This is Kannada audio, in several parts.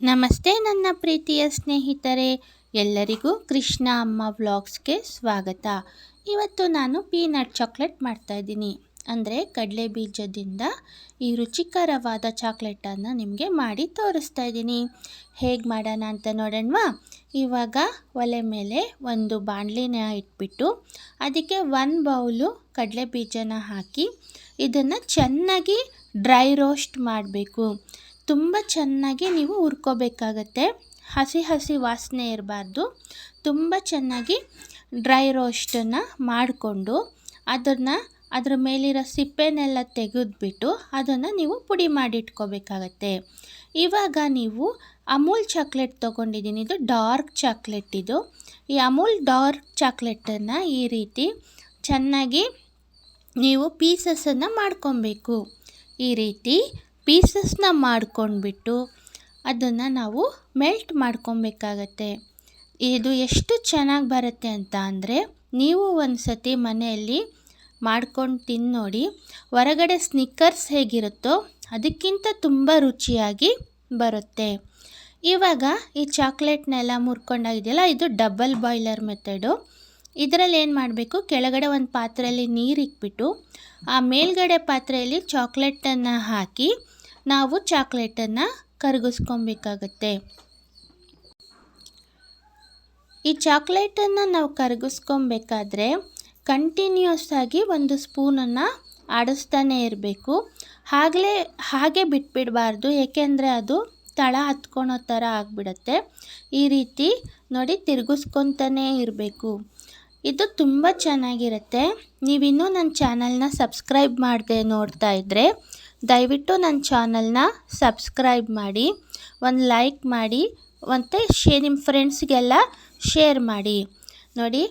ನಮಸ್ತೆ ನನ್ನ ಪ್ರೀತಿಯ ಸ್ನೇಹಿತರೆ, ಎಲ್ಲರಿಗೂ ಕೃಷ್ಣ ಅಮ್ಮ ವ್ಲಾಗ್ಸ್ಗೆ ಸ್ವಾಗತ. ಇವತ್ತು ನಾನು ಪೀನಟ್ ಚಾಕ್ಲೇಟ್ ಮಾಡ್ತಾಯಿದ್ದೀನಿ ಅಂದರೆ ಕಡಲೆ ಬೀಜದಿಂದ ಈ ರುಚಿಕರವಾದ ಚಾಕ್ಲೇಟನ್ನು ನಿಮಗೆ ಮಾಡಿ ತೋರಿಸ್ತಾ ಇದ್ದೀನಿ. ಹೇಗೆ ಮಾಡೋಣ ಅಂತ ನೋಡೋಣವಾ? ಇವಾಗ ಒಲೆ ಮೇಲೆ ಒಂದು ಬಾಣಲಿನ ಇಟ್ಬಿಟ್ಟು ಅದಕ್ಕೆ ಒನ್ ಬೌಲು ಕಡಲೆ ಬೀಜನ ಹಾಕಿ ಇದನ್ನು ಚೆನ್ನಾಗಿ ಡ್ರೈ ರೋಸ್ಟ್ ಮಾಡಬೇಕು. ತುಂಬ ಚೆನ್ನಾಗಿ ನೀವು ಹುರ್ಕೋಬೇಕಾಗತ್ತೆ. ಹಸಿ ಹಸಿ ವಾಸನೆ ಇರಬಾರ್ದು. ತುಂಬ ಚೆನ್ನಾಗಿ ಡ್ರೈ ರೋಸ್ಟನ್ನು ಮಾಡಿಕೊಂಡು ಅದನ್ನು ಅದರ ಮೇಲಿರೋ ಸಿಪ್ಪೆನೆಲ್ಲ ತೆಗೆದುಬಿಟ್ಟು ಅದನ್ನು ನೀವು ಪುಡಿ ಮಾಡಿಟ್ಕೋಬೇಕಾಗತ್ತೆ. ಇವಾಗ ನೀವು ಅಮೂಲ್ ಚಾಕ್ಲೇಟ್ ತೊಗೊಂಡಿದ್ದೀನಿ. ಇದು ಡಾರ್ಕ್ ಚಾಕ್ಲೇಟ್ ಇದು. ಈ ಅಮೂಲ್ ಡಾರ್ಕ್ ಚಾಕ್ಲೇಟನ್ನು ಈ ರೀತಿ ಚೆನ್ನಾಗಿ ನೀವು ಪೀಸಸನ್ನು ಮಾಡ್ಕೊಬೇಕು. ಈ ರೀತಿ ಪೀಸಸ್ನ ಮಾಡ್ಕೊಂಡ್ಬಿಟ್ಟು ಅದನ್ನು ನಾವು ಮೆಲ್ಟ್ ಮಾಡ್ಕೊಬೇಕಾಗತ್ತೆ. ಇದು ಎಷ್ಟು ಚೆನ್ನಾಗಿ ಬರುತ್ತೆ ಅಂತ ಅಂದರೆ ನೀವು ಒಂದು ಸತಿ ಮನೆಯಲ್ಲಿ ಮಾಡ್ಕೊಂಡು ತಿಂದು ನೋಡಿ ಹೊರಗಡೆ ಸ್ನಿಕ್ಕರ್ಸ್ ಹೇಗಿರುತ್ತೋ ಅದಕ್ಕಿಂತ ತುಂಬ ರುಚಿಯಾಗಿ ಬರುತ್ತೆ. ಇವಾಗ ಈ ಚಾಕ್ಲೇಟ್ನೆಲ್ಲ ಮುರ್ಕೊಂಡಾಗಿದೆಯಲ್ಲ, ಇದು ಡಬಲ್ ಬಾಯ್ಲರ್ ಮೆಥಡು. ಇದರಲ್ಲಿ ಏನು ಮಾಡಬೇಕು, ಕೆಳಗಡೆ ಒಂದು ಪಾತ್ರೆಯಲ್ಲಿ ನೀರು ಇಕ್ಬಿಟ್ಟು, ಆ ಮೇಲ್ಗಡೆ ಪಾತ್ರೆಯಲ್ಲಿ ಚಾಕ್ಲೇಟನ್ನು ಹಾಕಿ ನಾವು ಚಾಕ್ಲೇಟನ್ನು ಕರಗಿಸ್ಕೊಬೇಕಾಗತ್ತೆ. ಈ ಚಾಕ್ಲೇಟನ್ನು ನಾವು ಕರಗಿಸ್ಕೊಬೇಕಾದ್ರೆ ಕಂಟಿನ್ಯೂಸ್ ಆಗಿ ಒಂದು ಸ್ಪೂನನ್ನು ಆಡಿಸ್ತಾನೆ ಇರಬೇಕು. ಆಗಲೇ ಹಾಗೆ ಬಿಟ್ಬಿಡಬಾರ್ದು, ಏಕೆಂದರೆ ಅದು ತಳ ಹತ್ಕೊಳೋ ಥರ ಆಗಿಬಿಡತ್ತೆ. ಈ ರೀತಿ ನೋಡಿ ತಿರುಗಿಸ್ಕೊತಾನೇ ಇರಬೇಕು. ಇದು ತುಂಬ ಚೆನ್ನಾಗಿರುತ್ತೆ. ನೀವಿನ್ನೂ ನನ್ನ ಚಾನಲ್ನ ಸಬ್ಸ್ಕ್ರೈಬ್ ಮಾಡದೆ ನೋಡ್ತಾ ಇದ್ದರೆ ದಯವಿಟ್ಟು ನನ್ನ ಚಾನಲ್ನ ಸಬ್ಸ್ಕ್ರೈಬ್ ಮಾಡಿ, ಒಂದು ಲೈಕ್ ಮಾಡಿ, ಮತ್ತು ಶೇ, ನಿಮ್ಮ ಫ್ರೆಂಡ್ಸ್ಗೆಲ್ಲ ಶೇರ್ ಮಾಡಿ. ನೋಡಿ,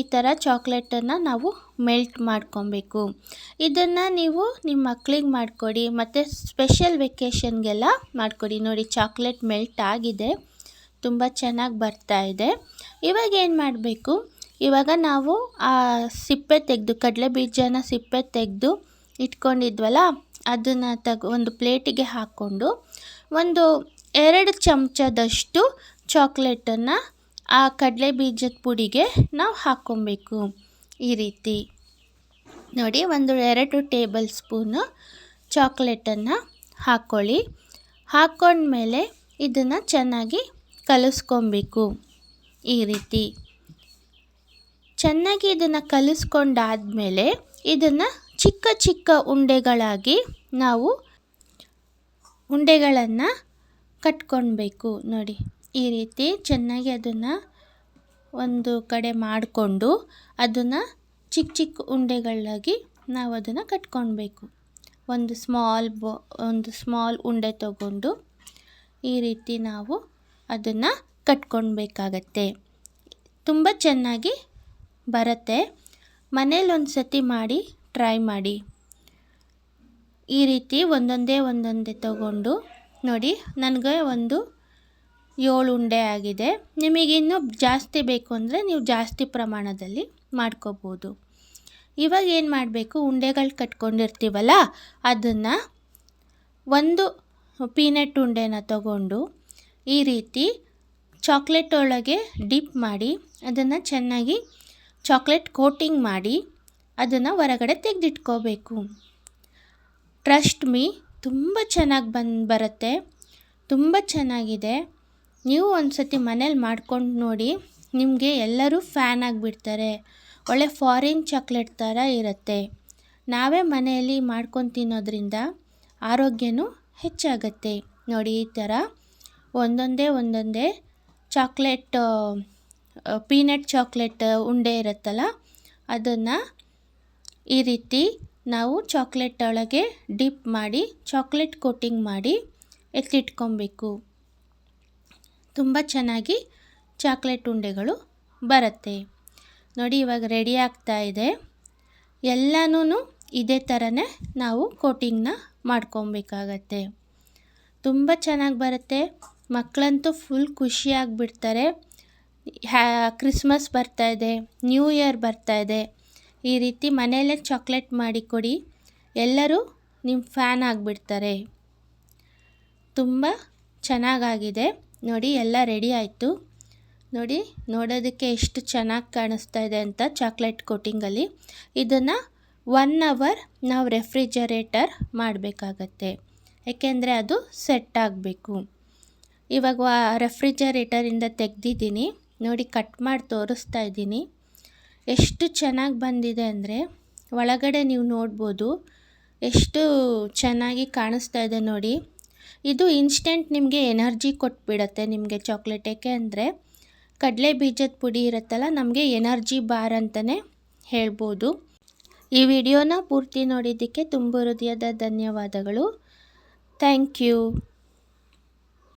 ಈ ಥರ ಚಾಕ್ಲೇಟನ್ನು ನಾವು ಮೆಲ್ಟ್ ಮಾಡ್ಕೊಬೇಕು. ಇದನ್ನು ನೀವು ನಿಮ್ಮ ಮಕ್ಕಳಿಗೆ ಮಾಡಿಕೊಡಿ, ಮತ್ತು ಸ್ಪೆಷಲ್ ವೆಕೇಷನ್ಗೆಲ್ಲ ಮಾಡಿಕೊಡಿ. ನೋಡಿ, ಚಾಕ್ಲೇಟ್ ಮೆಲ್ಟ್ ಆಗಿದೆ. ತುಂಬ ಚೆನ್ನಾಗಿ ಬರ್ತಾ ಇದೆ. ಇವಾಗ ಏನು ಮಾಡಬೇಕು? ಇವಾಗ ನಾವು ಆ ಸಿಪ್ಪೆ ತೆಗೆದು, ಕಡಲೆ ಬೀಜನ ಸಿಪ್ಪೆ ತೆಗೆದು ಇಟ್ಕೊಂಡಿದ್ವಲ್ಲ ಅದನ್ನು ತಗ, ಒಂದು ಪ್ಲೇಟಿಗೆ ಹಾಕ್ಕೊಂಡು ಒಂದು ಎರಡು ಚಮಚದಷ್ಟು ಚಾಕ್ಲೇಟನ್ನು ಆ ಕಡಲೆ ಬೀಜದ ಪುಡಿಗೆ ನಾವು ಹಾಕ್ಕೊಬೇಕು. ಈ ರೀತಿ. ನೋಡಿ, ಒಂದು ಎರಡು ಟೇಬಲ್ ಸ್ಪೂನು ಚಾಕ್ಲೇಟನ್ನು ಹಾಕ್ಕೊಳ್ಳಿ. ಹಾಕ್ಕೊಂಡ್ಮೇಲೆ ಇದನ್ನು ಚೆನ್ನಾಗಿ ಕಲಿಸ್ಕೊಬೇಕು. ಈ ರೀತಿ. ಚೆನ್ನಾಗಿ ಇದನ್ನು ಕಲಿಸ್ಕೊಂಡಾದ್ಮೇಲೆ ಇದನ್ನು ಚಿಕ್ಕ ಚಿಕ್ಕ ಉಂಡೆಗಳಾಗಿ ನಾವು ಉಂಡೆಗಳನ್ನು ಕಟ್ಕೊಳ್ಬೇಕು ನೋಡಿ, ಈ ರೀತಿ ಚೆನ್ನಾಗಿ ಅದನ್ನು ಒಂದು ಕಡೆ ಮಾಡಿಕೊಂಡು ಅದನ್ನು ಚಿಕ್ಕ ಚಿಕ್ಕ ಉಂಡೆಗಳಾಗಿ ನಾವು ಅದನ್ನು ಕಟ್ಕೊಳ್ಬೇಕು ಒಂದು ಸ್ಮಾಲ್ ಬೊ, ಒಂದು ಸ್ಮಾಲ್ ಉಂಡೆ ತಗೊಂಡು ಈ ರೀತಿ ನಾವು ಅದನ್ನು ಕಟ್ಕೊಳ್ಬೇಕಾಗತ್ತೆ ತುಂಬ ಚೆನ್ನಾಗಿ ಬರುತ್ತೆ. ಮನೇಲಿ ಒಂದು ಸತಿ ಮಾಡಿ ಟ್ರೈ ಮಾಡಿ. ಈ ರೀತಿ ಒಂದೊಂದೇ ಒಂದೊಂದೇ ತಗೊಂಡು ನೋಡಿ, ನನಗೆ ಒಂದು ಏಳು ಉಂಡೆ ಆಗಿದೆ. ನಿಮಗಿನ್ನೂ ಜಾಸ್ತಿ ಬೇಕು ಅಂದರೆ ನೀವು ಜಾಸ್ತಿ ಪ್ರಮಾಣದಲ್ಲಿ ಮಾಡ್ಕೋಬೋದು. ಇವಾಗ ಏನು ಮಾಡಬೇಕು? ಉಂಡೆಗಳು ಕಟ್ಕೊಂಡಿರ್ತೀವಲ್ಲ, ಅದನ್ನು ಒಂದು ಪೀನಟ್ ಉಂಡೆನ ತಗೊಂಡು ಈ ರೀತಿ ಚಾಕ್ಲೇಟ್ ಒಳಗೆ ಡಿಪ್ ಮಾಡಿ, ಅದನ್ನು ಚೆನ್ನಾಗಿ ಚಾಕ್ಲೇಟ್ ಕೋಟಿಂಗ್ ಮಾಡಿ ಅದನ್ನು ಹೊರಗಡೆ ತೆಗೆದಿಟ್ಕೋಬೇಕು. ಟ್ರಸ್ಟ್ ಮೀ ತುಂಬ ಚೆನ್ನಾಗಿ ಬಂದು, ಬರುತ್ತೆ. ತುಂಬ ಚೆನ್ನಾಗಿದೆ. ನೀವು ಒಂದು ಸತಿ ಮನೇಲಿ ಮಾಡ್ಕೊಂಡು ನೋಡಿ, ನಿಮಗೆ ಎಲ್ಲರೂ ಫ್ಯಾನ್ ಆಗಿಬಿಡ್ತಾರೆ. ಒಳ್ಳೆ ಫಾರಿನ್ ಚಾಕ್ಲೇಟ್ ಥರ ಇರುತ್ತೆ. ನಾವೇ ಮನೆಯಲ್ಲಿ ಮಾಡ್ಕೊಂಡು ತಿನ್ನೋದ್ರಿಂದ ಆರೋಗ್ಯನೂ ಹೆಚ್ಚಾಗತ್ತೆ. ನೋಡಿ ಈ ಥರ ಒಂದೊಂದೇ ಒಂದೊಂದೇ ಚಾಕ್ಲೇಟ್ ಪೀನಟ್ ಚಾಕ್ಲೇಟ್ ಉಂಡೆ ಇರುತ್ತಲ್ಲ, ಅದನ್ನು ಈ ರೀತಿ ನಾವು ಚಾಕ್ಲೇಟ್ ಒಳಗೆ ಡಿಪ್ ಮಾಡಿ ಚಾಕ್ಲೇಟ್ ಕೋಟಿಂಗ್ ಮಾಡಿ ಎತ್ತಿಟ್ಕೊಬೇಕು. ತುಂಬ ಚೆನ್ನಾಗಿ ಚಾಕ್ಲೇಟ್ ಉಂಡೆಗಳು ಬರುತ್ತೆ. ನೋಡಿ ಇವಾಗ ರೆಡಿ ಆಗ್ತಾ ಇದೆ. ಎಲ್ಲನೂ ಇದೇ ಥರನೇ ನಾವು ಕೋಟಿಂಗ್ನ ಮಾಡ್ಕೊಬೇಕಾಗತ್ತೆ. ತುಂಬ ಚೆನ್ನಾಗಿ ಬರುತ್ತೆ. ಮಕ್ಕಳಂತೂ ಫುಲ್ ಖುಷಿಯಾಗಿಬಿಡ್ತಾರೆ ಹ್ಯಾ ಕ್ರಿಸ್ಮಸ್ ಬರ್ತಾಯಿದೆ ನ್ಯೂ ಇಯರ್ ಬರ್ತಾಯಿದೆ ಈ ರೀತಿ ಮನೆಯಲ್ಲೇ ಚಾಕ್ಲೇಟ್ ಮಾಡಿಕೊಡಿ ಎಲ್ಲರೂ ನಿಮ್ಮ ಫ್ಯಾನ್ ಆಗಿಬಿಡ್ತಾರೆ. ತುಂಬ ಚೆನ್ನಾಗಾಗಿದೆ. ನೋಡಿ, ಎಲ್ಲ ರೆಡಿ ಆಯಿತು. ನೋಡಿ, ನೋಡೋದಕ್ಕೆ ಎಷ್ಟು ಚೆನ್ನಾಗಿ ಕಾಣಿಸ್ತಾ ಇದೆ ಅಂತ ಚಾಕ್ಲೇಟ್ ಕೋಟಿಂಗಲ್ಲಿ. ಇದನ್ನು ಒನ್ ಅವರ್ ನಾವು ರೆಫ್ರಿಜರೇಟರ್ ಮಾಡಬೇಕಾಗತ್ತೆ. ಏಕೆಂದರೆ ಅದು ಸೆಟ್ ಆಗಬೇಕು. ಇವಾಗ ರೆಫ್ರಿಜರೇಟರಿಂದ ತೆಗೆದಿದ್ದೀನಿ. ನೋಡಿ, ಕಟ್ ಮಾಡಿ ತೋರಿಸ್ತಾ ಇದ್ದೀನಿ. ಎಷ್ಟು ಚೆನ್ನಾಗಿ ಬಂದಿದೆ ಅಂದರೆ ಒಳಗಡೆ ನೀವು ನೋಡ್ಬೋದು ಎಷ್ಟು ಚೆನ್ನಾಗಿ ಕಾಣಿಸ್ತಾ ಇದೆ ನೋಡಿ. ಇದು ಇನ್ಸ್ಟೆಂಟ್ ನಿಮಗೆ ಎನರ್ಜಿ ಕೊಟ್ಬಿಡತ್ತೆ ನಿಮಗೆ ಚಾಕ್ಲೇಟ್ ಏಕೆ ಅಂದರೆ. ಕಡಲೆ ಬೀಜದ ಪುಡಿ ಇರುತ್ತಲ್ಲ, ನಮಗೆ ಎನರ್ಜಿ ಬಾರ್ ಅಂತಲೇ ಹೇಳ್ಬೋದು. ಈ ವಿಡಿಯೋನ ಪೂರ್ತಿ ನೋಡಿದ್ದಕ್ಕೆ ತುಂಬ ಹೃದಯದ ಧನ್ಯವಾದಗಳು. Thank you